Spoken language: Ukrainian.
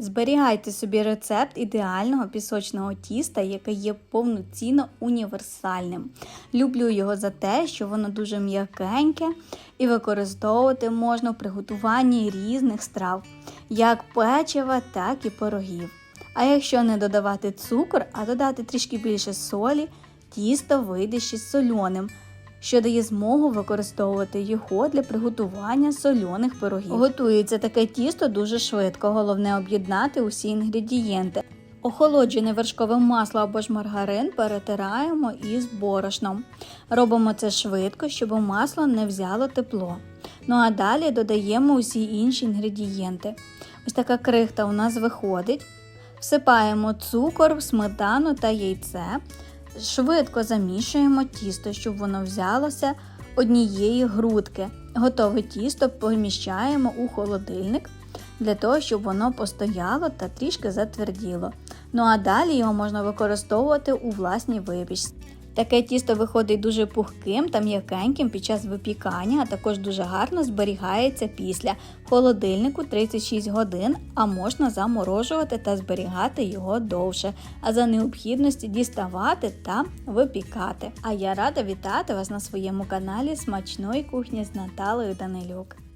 Зберігайте собі рецепт ідеального пісочного тіста, яке є повноцінно універсальним. Люблю його за те, що воно дуже м'якеньке і використовувати можна в приготуванні різних страв, як печива, так і пирогів. А якщо не додавати цукор, а додати трішки більше солі, тісто вийде ще сольоним, що дає змогу використовувати його для приготування сольоних пирогів. Готується таке тісто дуже швидко, головне об'єднати усі інгредієнти. Охолоджене вершкове масло або ж маргарин перетираємо із борошном. Робимо це швидко, щоб масло не взяло тепло. Ну а далі додаємо усі інші інгредієнти. Ось така крихта у нас виходить. Всипаємо цукор, сметану та яйце. Швидко замішуємо тісто, щоб воно взялося однієї грудки. Готове тісто поміщаємо у холодильник для того, щоб воно постояло та трішки затверділо. Ну а далі його можна використовувати у власній випічці. Таке тісто виходить дуже пухким та м'якеньким під час випікання, а також дуже гарно зберігається після холодильнику 36 годин, а можна заморожувати та зберігати його довше, а за необхідності діставати та випікати. А я рада вітати вас на своєму каналі Смачної кухні з Наталею Данилюк.